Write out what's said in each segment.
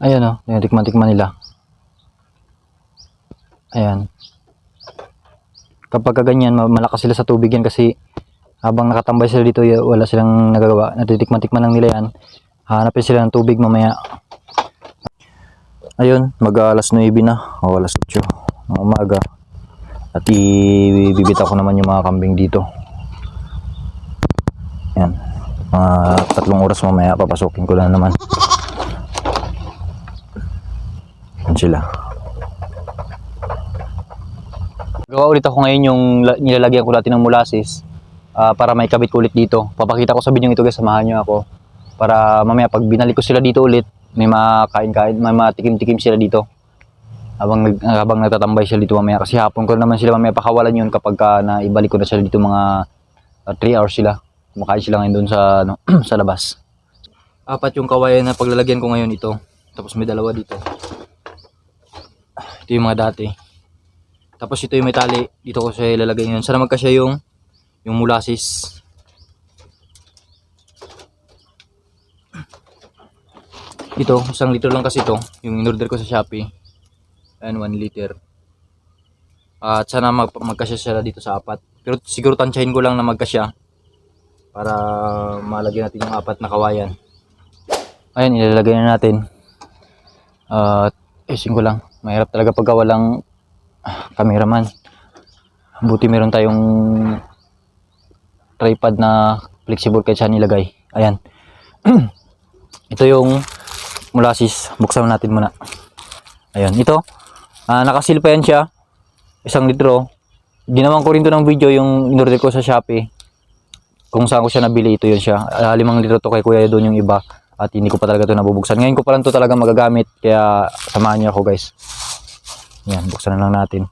Ayan o, oh, tikman-tikman nila. Ayan. Kapag ganyan, ma- malakas sila sa tubig yan kasi habang nakatambay sila dito, wala silang nagagawa. Natitikman-tikman lang nila yan. Hanapin sila ng tubig mamaya. Ayun, mag alas 9 na. O alas 8 ng umaga. At ibibita ko naman yung mga kambing dito. Yan. Mga tatlong oras mamaya, papasukin ko na naman. Yan sila. Gawa ulit ako ngayon yung la- nilalagyan ko dati ng molasses ah, para may kabit ulit dito. Papakita ko sa video ito guys, samahan nyo ako. Para mamaya pag binalik ko sila dito ulit, may makain-kain, may matikim-tikim sila dito. Habang, nag, habang nagtatambay sila dito mamaya. Kasi hapon ko naman sila mamaya pakawalan yun kapag ka na ibalik ko na sila dito mga 3 hours sila. Kumakain sila ngayon doon sa, ano, sa labas. Apat yung kawayan na paglalagyan ko ngayon ito. Tapos may dalawa dito. Ito yung mga dati. Tapos ito yung may tali. Dito ko siya ilalagay ngayon. Sana magkasya yung yung molasses. Ito, isang litro lang kasi ito. Yung in-order ko sa Shopee. Ayan, 1 liter. At sana mag magkasya sila dito sa apat. Pero siguro tansyahin ko lang na magkasya. Para malagyan natin yung apat na kawayan. Ayan, ilalagay na natin. At isin ko lang. Mahirap talaga pagka walang ah, cameraman. Buti meron tayong tripod na flexible kahit saan nilagay. Ayan. ito yung molasses. Buksan natin muna. Ayan. Ito. ah nakasil pa yan siya. Isang litro. Ginawan ko rin to ng video yung inorder ko sa Shopee. Kung saan ko siya nabili, ito yun siya. Ah, limang litro to kay kuya doon yung iba. At hindi ko pa talaga to nabubuksan. Ngayon ko pa lang to talaga magagamit. Kaya samahan niyo ako guys. Yan. Buksan na lang natin.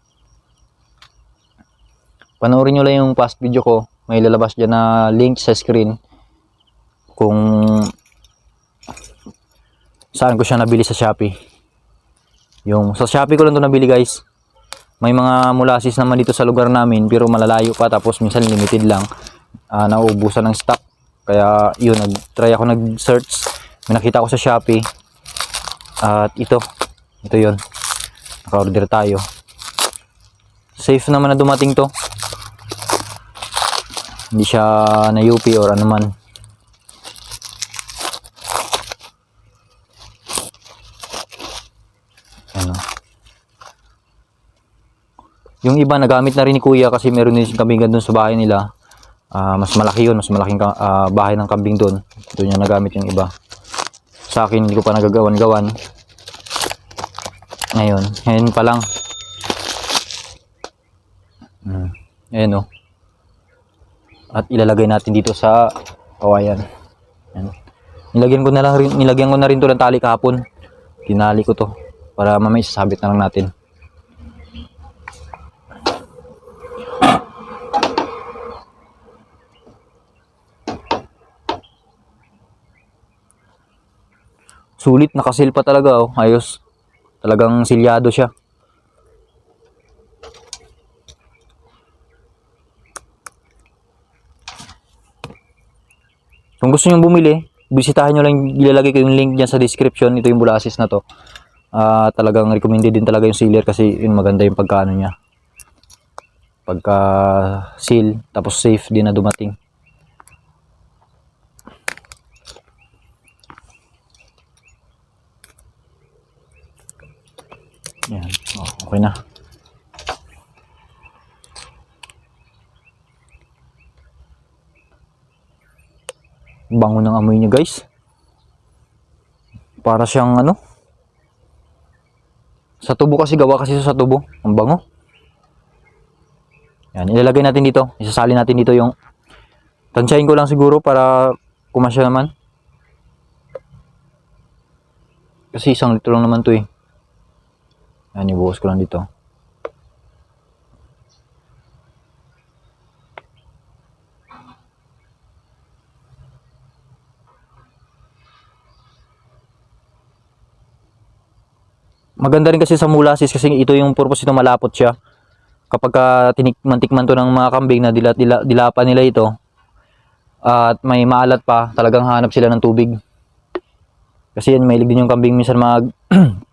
Panoorin nyo lang yung past video ko. May lalabas dyan na link sa screen. Kung saan ko siya nabili sa Shopee. Yung sa Shopee ko lang to nabili guys. May mga molasses naman dito sa lugar namin pero malalayo pa tapos minsan limited lang. Ah, nauubusan ng stock. Kaya yun, nag-try ako nag-search. May nakita ko sa Shopee. At ito. Ito yun. Naka-order tayo. Safe naman na dumating to. Hindi siya na UP or ano man. Ano. Yung iba nagamit na rin ni Kuya kasi meron din kambing doon sa bahay nila. Ah, mas malaki yun, mas malaking ah, bahay ng kambing doon. Doon niya nagamit yung iba. Sa akin, hindi ko pa nagagawan-gawan. Ngayon, ngayon pa lang. Hmm. Ayan o. At ilalagay natin dito sa kawayan. Ayan. Nilagyan ko na lang nilagyan ko na rin to ng tali kahapon. Tinali ko to para mamaya isasabit na lang natin. Sulit, nakasil pa talaga oh. Ayos. Talagang silyado siya. Kung gusto nyo bumili, bisitahin nyo lang, ilalagay ko yung link dyan sa description. Ito yung bulasis na to. Ah, talagang recommended din talaga yung sealer kasi yun maganda yung pagkaano niya. Pagka seal, tapos safe din na dumating. Yan, oh, okay na. Bango ng amoy niya guys. Para siyang ano? Sa tubo kasi gawa kasi sa tubo. Ang bango. Yan, ilalagay natin dito. Isasali natin dito yung tansyahin ko lang siguro para kumasya naman. Kasi isang litro lang naman to eh. Yan, ibuhos ko lang dito. Maganda rin kasi sa molasses kasi ito yung purpose ito malapot siya. Kapag ka tinikman-tikman to ng mga kambing na dila, dila, dilapan nila ito at may maalat pa, talagang hanap sila ng tubig. Kasi yan, mahilig din yung kambing minsan mag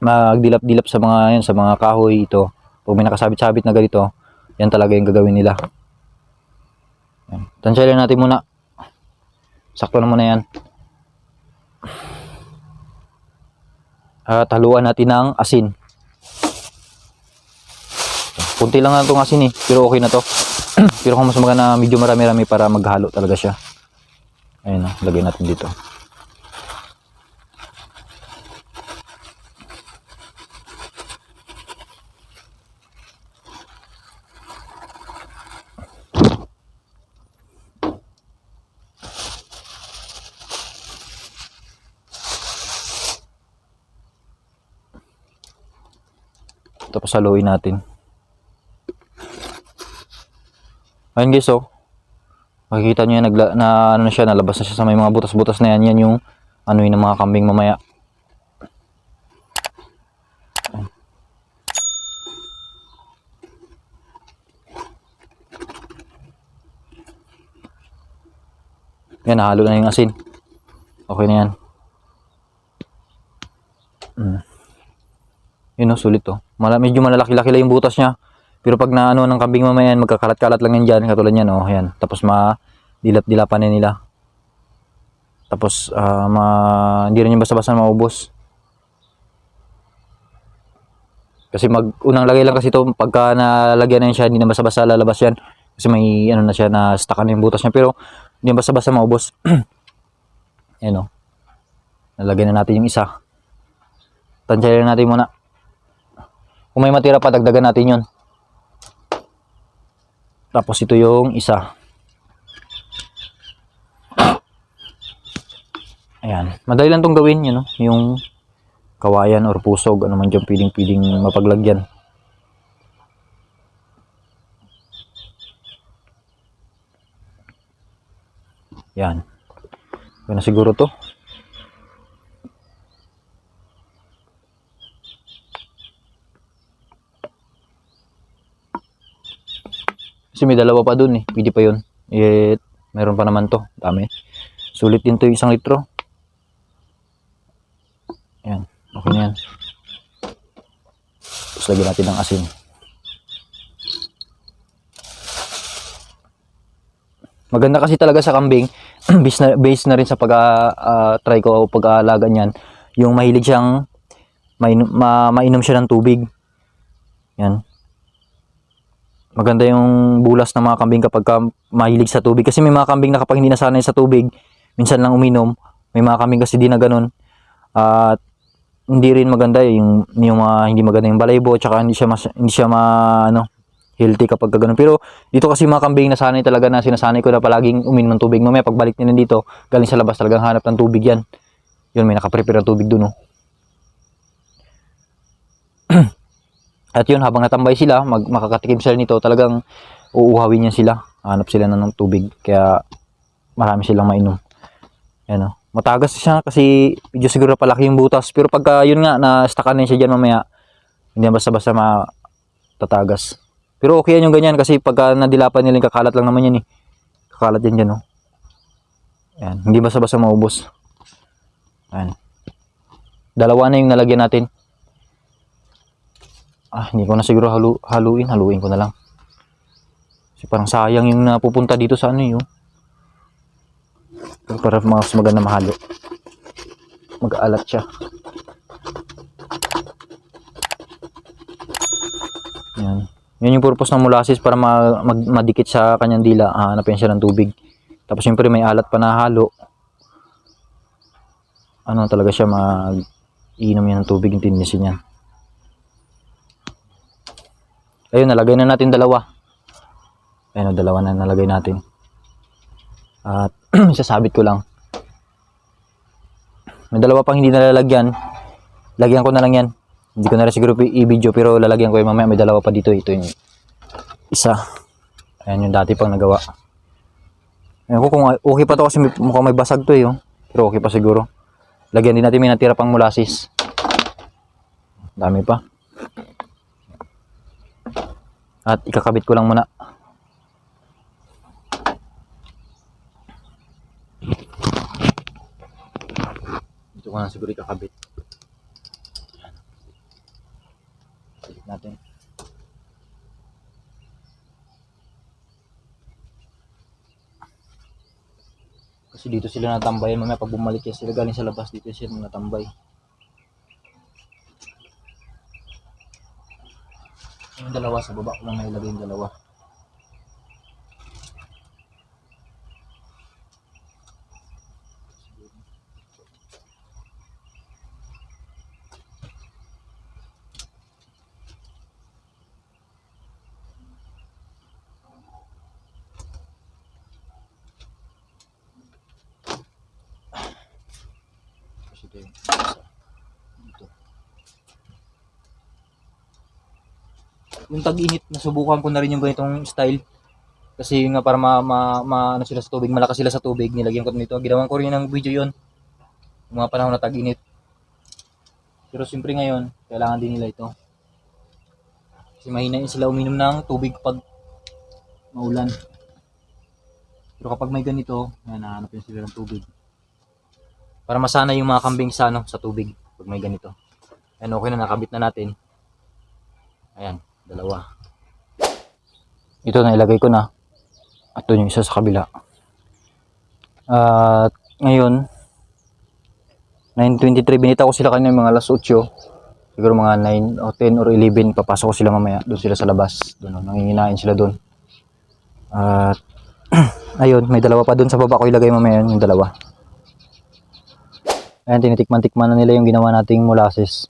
magdilap-dilap sa mga yan, sa mga kahoy ito. Pag may nakasabit-sabit na ganito, yan talaga yung gagawin nila. Tansyalan natin muna. Sakto na muna yan. At haluan natin ng asin. Kunti lang na itong asin eh, pero okay na to. pero kung mas maganda medyo marami-rami para maghalo talaga siya. Ayun na, lagay natin dito. Tapos haluin natin. Ayun guys oh. Makikita nyo yan, nagla, na ano na siya, nalabas na siya sa may mga butas-butas na yan. Yan yung ano yun ng mga kambing mamaya. Yan, nahalo na yung asin. Okay na yan. Oh, sulit oh. Mala, medyo malalaki-laki lang yung butas niya. Pero pag na ano ng kambing mamaya yan, magkakalat-kalat lang yan dyan. Katulad yan oh, yan. Tapos ma dilap-dilapan na nila. Tapos ah, ma, hindi rin yung basta-basta maubos. Kasi mag unang lagay lang kasi ito pagka nalagyan na yan siya, hindi na basta-basta lalabas yan. Kasi may ano na siya na stuck na yung butas niya pero hindi basta-basta maubos. Ayan oh. Nalagyan na natin yung isa. Tansyahin natin muna. Kung may matira pa, dagdagan natin yun. Tapos ito yung isa. Ayan. Madali lang tong gawin, yun, no? yung kawayan or pusog, ano man dyan piling-piling mapaglagyan. Yan. Na siguro to. Kasi may dalawa pa dun eh. Pwede pa yun. Eh, meron pa naman to. Dami. Sulit din to yung isang litro. Yan. Okay na yan. Tapos lagyan natin ng asin. Maganda kasi talaga sa kambing, base na, base na rin sa pag-try ko o pag-aalaga niyan, yung mahilig siyang mainom, ma, mainom siya ng tubig. Yan. Maganda yung bulas ng mga kambing kapag ka mahilig sa tubig. Kasi may mga kambing na kapag hindi nasanay sa tubig, minsan lang uminom. May mga kambing kasi di na ganun. At hindi rin maganda yung yung mga hindi maganda yung balaybo tsaka hindi siya mas, hindi siya ma ano healthy kapag ganun. Pero dito kasi mga kambing nasanay talaga na sinasanay ko na palaging uminom ng tubig. Mamaya pagbalik nila dito, galing sa labas talagang hanap ng tubig yan. Yun, may nakaprepare ng tubig dun, oh. At yun, habang natambay sila, mag, makakatikim sila nito, talagang uuhawin niya sila. Hanap sila na ng tubig. Kaya marami silang mainom. Yan, oh. Matagas siya kasi medyo siguro palaki yung butas. Pero pagka yun nga, na-stackan na siya dyan mamaya, hindi na basta-basta matatagas. Pero okay yan yung ganyan kasi pagka nadilapan nila, kakalat lang naman yan eh. Kakalat yan dyan, oh. Yan. Hindi basta-basta maubos. Yan. Dalawa na yung nalagyan natin. Ah, hindi ko na siguro halu haluin. Haluin ko na lang. Kasi parang sayang yung napupunta dito sa ano yun. Para mas maganda mahalo. Mag-aalat siya. Yan. Yan yung purpose ng molasses para ma mag madikit sa kanyang dila. Ah, hanapin siya ng tubig. Tapos syempre may alat pa na halo. Ano talaga siya mag iinom yan ng tubig yung tinisin niya. Ayun, nalagay na natin dalawa. Ayun, dalawa na nalagay natin. At sasabit ko lang. May dalawa pang hindi nalalagyan. Lagyan ko na lang yan. Hindi ko na rin siguro i-video pero lalagyan ko yung mamaya. May dalawa pa dito. Ito yung isa. Ayan yung dati pang nagawa. Ayan ko kung okay pa to kasi mukhang may basag to eh. Oh. Pero okay pa siguro. Lagyan din natin may natira pang molasses. Dami pa. At ikakabit ko lang muna. Ito. Ito ko na siguro ikakabit. Balik natin. Kasi dito sila natambayan. Mamaya pag bumalik sila galing sa labas dito sila natambay. Yung dalawa sa baba ko lang nailagay yung dalawa. Kasi ito yung isa. Dito. Yung tag-init, nasubukan ko na rin yung ganitong style. Kasi nga para ma, ma, ma- ano sila sa tubig, malakas sila sa tubig, nilagyan ko nito. Ginawan ko rin ng video yon Yung mga panahon na tag-init. Pero siyempre ngayon, kailangan din nila ito. Kasi mahina yun sila uminom ng tubig pag maulan. Pero kapag may ganito, yan, nahanap yun sila ng tubig. Para masana yung mga kambing sa, ano, sa tubig pag may ganito. Ayan, okay na, nakabit na natin. Ayan, dalawa. Ito na ilagay ko na. At doon yung isa sa kabila. At ngayon, 9.23, binita ko sila kanina mga alas 8. Siguro mga 9 o 10 or 11, papasok ko sila mamaya. Doon sila sa labas. Doon, oh, nanginginain sila doon. At, ayun, may dalawa pa doon sa baba ko ilagay mamaya yun, yung dalawa. Ayan, tinitikman-tikman na nila yung ginawa nating molasses.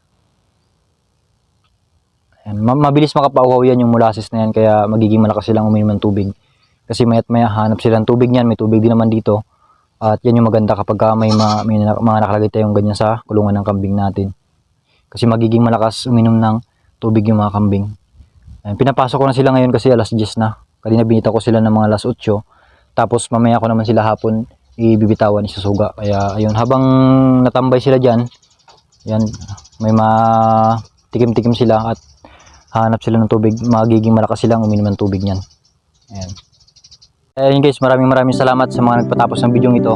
Ayan, ma- mabilis makapauhaw yan yung molasses na yan, kaya magiging malakas silang uminom ng tubig. Kasi maya't maya hanap sila ng tubig niyan, may tubig din naman dito. At yan yung maganda kapag ka may, ma- may mga nakalagay tayong ganyan sa kulungan ng kambing natin. Kasi magiging malakas uminom ng tubig yung mga kambing. Ayan, pinapasok ko na sila ngayon kasi alas 10 na. Kanina binita ko sila ng mga alas 8. Tapos mamaya ko naman sila hapon ibibitawan isusuga. Kaya ayun, habang natambay sila dyan, yan, may matikim-tikim sila at hanap sila ng tubig. Magiging malakas silang uminom ng tubig niyan. Ayan. Ayun guys, maraming maraming salamat sa mga nagpatapos ng video ito.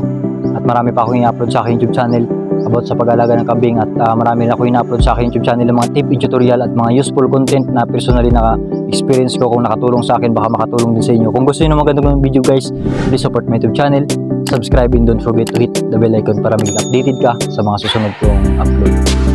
At marami pa akong i-upload sa aking YouTube channel about sa pag-alaga ng kambing at ah, marami rin ako i-upload sa aking YouTube channel ng mga tip and tutorial at mga useful content na personally na experience ko kung nakatulong sa akin baka makatulong din sa inyo. Kung gusto niyo ng magandang video guys, please support my YouTube channel, subscribe and don't forget to hit the bell icon para maging updated ka sa mga susunod kong upload.